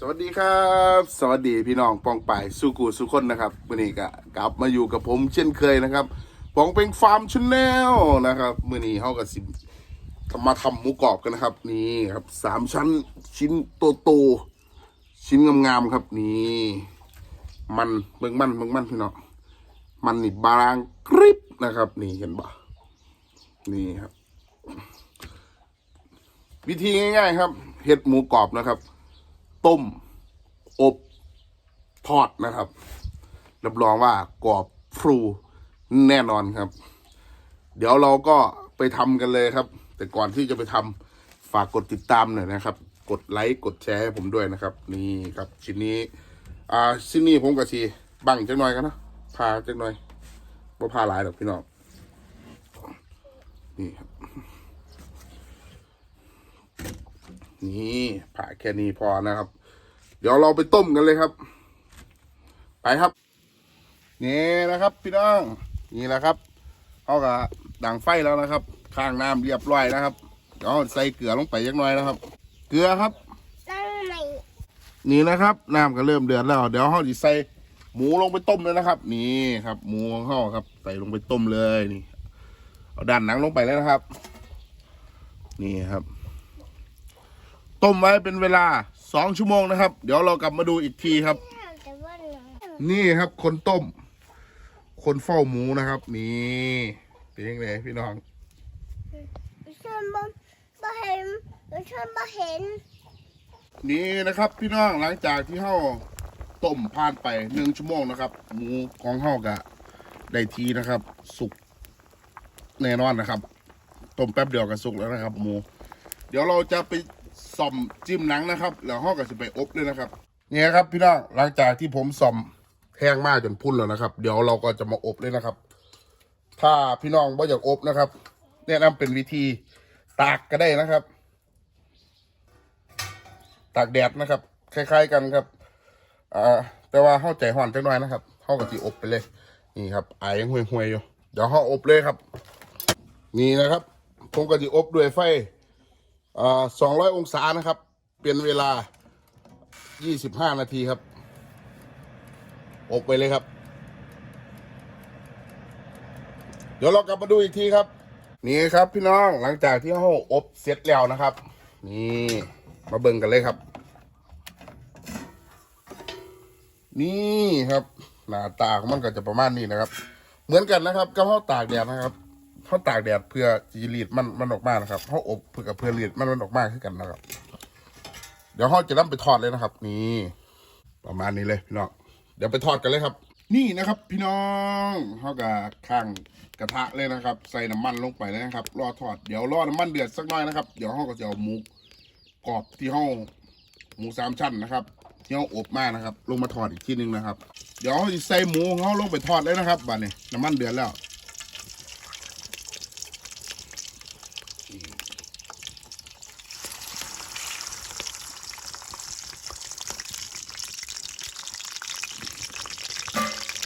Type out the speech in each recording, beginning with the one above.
สวัสดีครับ สวัสดีพี่น้องปองป่ายสุกูสุคนนะครับมื่อนี้ก็กลับมาอยู่กับผมเช่นเคยนะครับปองเป็นฟาร์มชนแนลนะครับมื่อนี้เขากับสิมาทำหมูกรอบกันนะครับ นี่ครับสามชั้นชิ้นโตโตๆชิ้นงามๆครับนี่มันเบิ่งมันเบิ่งมันพี่น้องมันนี่บางกริบนะครับ นี่เห็นบ่นี่ครับ วิธีง่าย ๆ ครับเห็ดหมูกรอบนะครับ ต้ม อบทอดนะครับ รับรองว่ากรอบฟรูแน่นอนครับ เดี๋ยวเราก็ไปทำกันเลยครับ แต่ก่อนที่จะไปทำฝากกดติดตามหน่อยนะครับ กดไลค์กดแชร์ให้ผมด้วยนะครับ นี่ครับชิ้นนี้อ่าชิ้นนี้ผมกับชีบังจังหน่อยกันนะพาจังหน่อยว่าพาหลายหรอกพี่น้องนี่ครับ นี่ผ่าแค่นี้พอนะครับ เดี๋ยวเราไปต้มกันเลยครับ ไปครับ นี่นะครับ พี่น้องนี่แหละครับเขากับดังไฟแล้วนะครับ ข้างน้ำเรียบร้อยนะครับเดี๋ยวใส่เกลือลงไปยักน่อยนะครับ เกลือครับ นี่นะครับน้ำก็เริ่มเดือดแล้ว เดี๋ยวเขาจะใส่หมูลงไปต้มเลยนะครับ นี่ครับ หมูของเขาครับ ใส่ลงไปต้มเลยนี่ เอาด้านหนังลงไปเลยนะครับ นี่ครับ ต้มไว้เป็นเวลาสองชั่วโมงนะครับ เดี๋ยวเรากลับมาดูอีกทีครับแต่ว่าหนูนี่ครับคนต้ม คนเฝ้าหมูนะครับนี่เป็นยังไงพี่น้องฉันบ่บ่เห็นฉันบ่เห็น นี่นะครับพี่น้องหลังจากที่เฮาต้มผ่านไปหนึ่งชั่วโมงนะครับ หมูของเฮากะได้ทีนะครับ สุกแน่นอนนะครับต้มแป๊บเดียวก็สุกแล้วนะครับ หมู เดี๋ยวเราจะไป ส่อมจิ้มหนังนะครับ แล้วเฮาก็จะไปอบเลยนะครับนี่ครับพี่น้องหลังจากที่ผมส่อมแห้งมากจนพุ่นแล้วนะครับ เดี๋ยวเราก็จะมาอบเลยนะครับ ถ้าพี่น้องบ่อยากอบนะครับ แนะนำเป็นวิธีตากก็ได้นะครับ ตากแดดนะครับ คล้าย ๆกันครับอ่าแต่ว่าเข้าใจห่อนจังหน่อยนะครับเข้ากับที่อบไปเลย นี่ครับไอายยังห่วยๆอยู่เดี๋ยวเข้าอบเลยครับ นี่นะครับผมก็จะอบด้วยไฟ สองร้อยองศานะครับ เป็นเวลายี่สิบห้านาทีครับ อบไปเลยครับ เดี๋ยวเรากลับมาดูอีกทีครับ นี่ครับพี่น้องหลังจากที่เขาอบเสร็จแล้วนะครับ นี่มาเบิ่งกันเลยครับ นี่ครับหน้าตาของมันก็จะประมาณนี้นะครับ เหมือนกันนะครับกับเขาตากแดดนะครับ เขาตากแดดเพื่อจีรีดมันมันออกมานะครับเขาอบเพื่อกับเพื่อรีดมันมันออกมาขึ้นกันนะครับ เดี๋ยวเขาจะนำไปทอดเลยนะครับ นี่ประมาณนี้เลยพี่น้องเดี๋ยวไปทอดกันเลยครับ นี่นะครับ พี่น้องเขากับข้างกระทะเลยนะครับ ใส่น้ำมันลงไปเลยนะครับ รอทอดเดี๋ยวรอน้ำมันเดือดสักหน่อยนะครับเดี๋ยวเขาก็จะเอาหมูกรอบที่เขาหมูสามชั้นนะครับที่เขาอบมานะครับ ลงมาทอดอีกทีหนึงนะครับ เดี๋ยวเขาใส่หมูของเขาลงไปทอดเลยนะครับบัดนี้น้ำมันเดือดแล้ว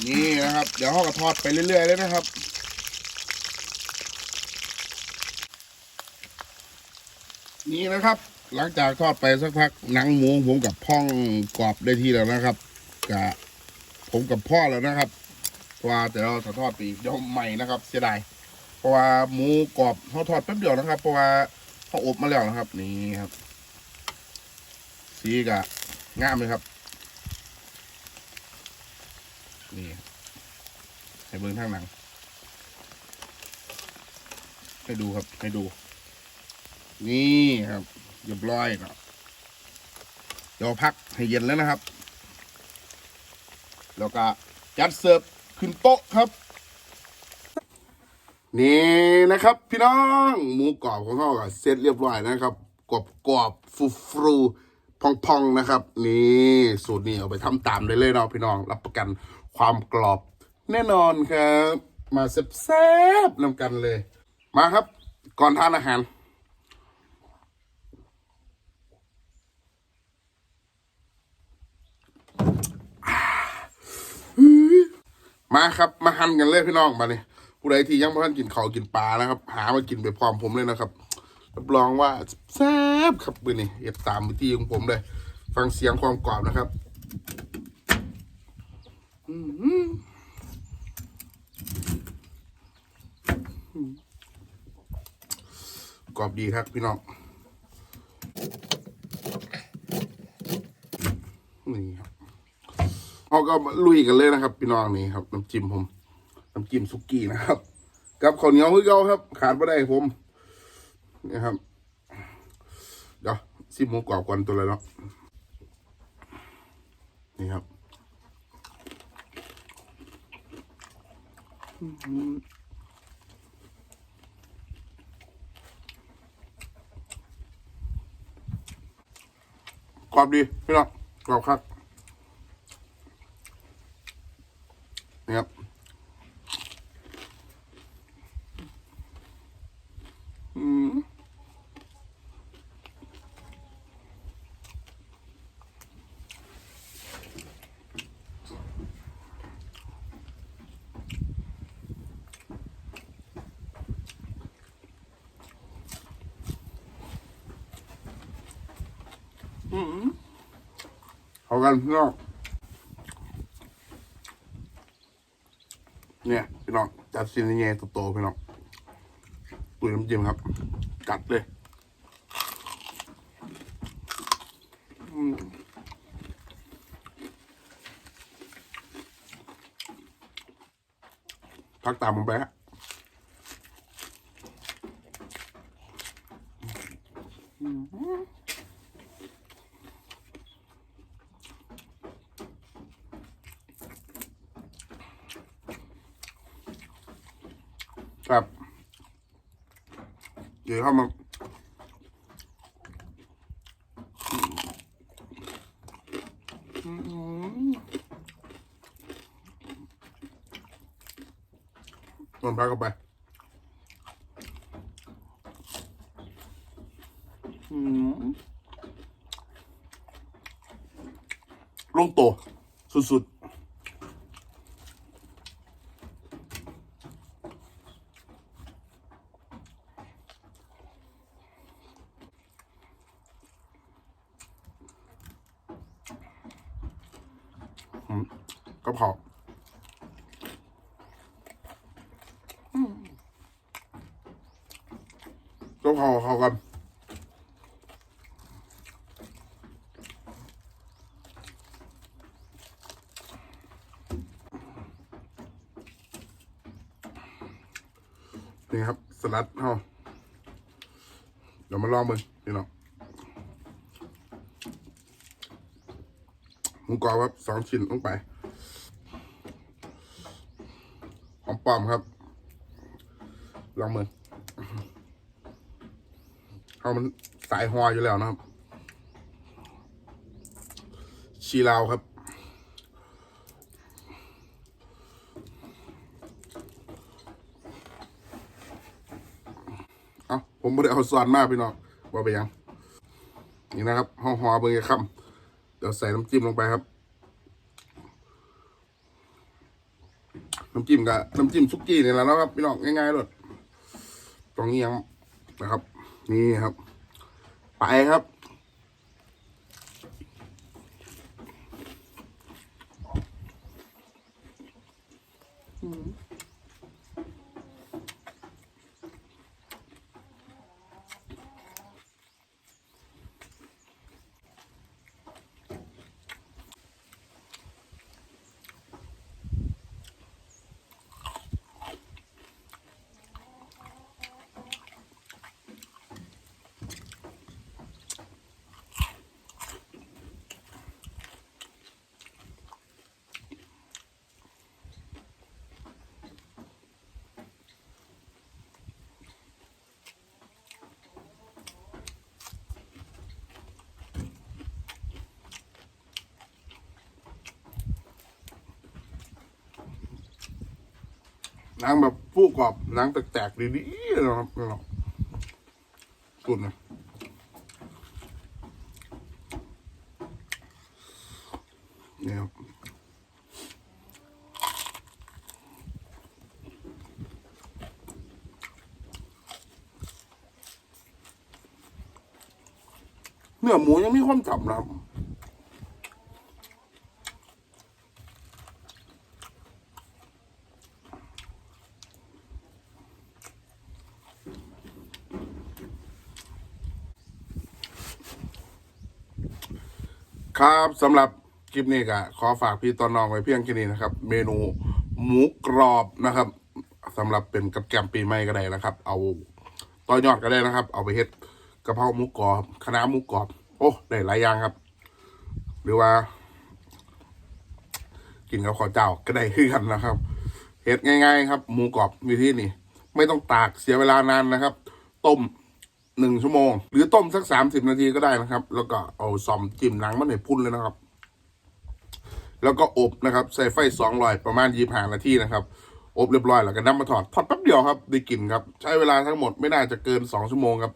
นี่นะครับ เดี๋ยวเขาก็ทอดไปเรื่อยๆเลยนะครับนี่นะครับ หลังจากทอดไปสักพักหนังหมูผมกับพ่องกรอบได้ที่แล้วนะครับกะผมกับพ่อแล้วนะครับเพราะว่าแต่เราจะทอดปีกเดี๋ยวใหม่นะครับ เสียดายเพราะว่าหมูกรอบเขาทอดแป๊บเดียวนะครับ เพราะว่าเขาอบมาแล้วนะครับ นี่ครับ สีกะงามเลยครับ นี่ให้เบิ้งทางหนัง ให้ดูครับ ให้ดู นี่ครับเรียบร้อยเนาะเดี๋ยวพักให้เย็นแล้วนะครับ แล้วก็จัดเสิร์ฟขึ้นโต๊ะครับ นี่นะครับ พี่น้อง หมูกรอบของเขาก็เสร็จเรียบร้อยนะครับ กรอบกรอบฟูฟู พองๆนะครับ นี่สูตรนี้เอาไปทำตามได้เลยเนาะพี่น้อง รับประกันความกรอบ แน่นอนครับ มาแซ่บๆนำกันเลย มาครับ ก่อนทานอาหารมาครับ มาหั่นกันเลยพี่น้องมาเลยผู้ใดที่ยังไม่ทันกินข้าวกินปลานะครับ หามากินไปพร้อมผมเลยนะครับ รับรองว่าแซ่บครับมือนี่เอ็ดตามวิธีของผมเลย ฟังเสียงความกรอบนะครับกรอบดีครับพี่น้องนี่ครับเอาก็ลุยกันเลยนะครับ พี่น้องนี่ครับน้ำจิ้มผมน้ำจิ้มสุกี้นะครับกับข้าวเหนียวคือเก่าครับ ขาดไม่ได้ผม นี่ครับ เดี๋ยวซิมหมูกรอบก่อนตัวเลยเนาะนี่ครับกรอบดีพี่น้องกรอบครับนี่ครับอืม เอากันพี่น้องเนี่ยพี่น้องจัดซีนเงี้โตๆพี่น้องตุยน้ำจิ้มครับ กัดเลยพักตามผมไปฮะครับ เดี๋ยวเข้ามาลงพักเข้าไปอืมลงโตวสุดๆอืม กระเพราอืมกระเพราเขากันนี่ครับ สลัดเฮาเดี๋ยวมาลองมึงพี่น้องหมูกรอบครับสองชิ้นลงไป ป้อมครับ ลองมือเขามันสายหออยู่แล้วนะครับ ชีลาวครับเอาผมไม่ได้เอาซอนมากพี่น้องว่าไปยัง นี่นะครับห่อหอเบอร์ครับเดี๋ยวใส่น้ำจิ้มลงไปครับ น้ำจิ้มกับน้ำจิ้มซุกี้นี่แหละนะครับพี่น้องง่ายๆเลยตรงนี้ยังนะครับ นี่ครับ ไปครับ หนังแบบฟูกรอบหนังแตกๆดีๆนะครับน้องสุดนะนี่ครับเนื้อหมูยังมีความจับนะครับ ครับสำหรับคลิปนี้ก็ขอฝากพี่ตอนน้องไว้เพียงแค่นี้นะครับ เมนูหมูกรอบนะครับสำหรับเป็นกับแกมปีใหม่ก็ได้นะครับ เอาต่อยอดก็ได้นะครับ เอาไปเฮ็ดกระเพราหมูกรอบคณะน้าหมูกรอบ โอ้ได้หลายอย่างครับ หรือว่า กินกับข้าวเจ้าก็ได้คือกันนะครับเฮ็ดง่าย ๆ ครับ หมูกรอบวิธีนี้ไม่ต้องตากเสียเวลานานนะครับ ต้ม หนึ่งชั่วโมง หรือต้มสักสามสิบนาทีก็ได้นะครับ แล้วก็เอาซอมจิ้มหนังมันให้พุ่นเลยนะครับ แล้วก็อบนะครับ ใส่ไฟสองร้อยประมาณยี่ห้านาทีนะครับ อบเรียบร้อยแล้วก็นำมาถอดทอดแป๊บเดียวครับได้กินครับ ใช้เวลาทั้งหมดไม่น่าจะเกินสองชั่วโมงครับ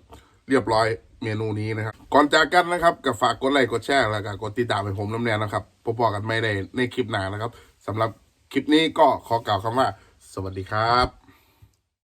เรียบร้อยเมนูนี้นะครับ ก่อนจากกันนะครับก็ฝากกดไลค์กดแชร์แล้วก็กดติดตามให้ผมน้ำแนวนะครับพบกันไม่ได้ในคลิปหน้านะครับสำหรับคลิปนี้ก็ขอกล่าวคำว่า สวัสดีครับ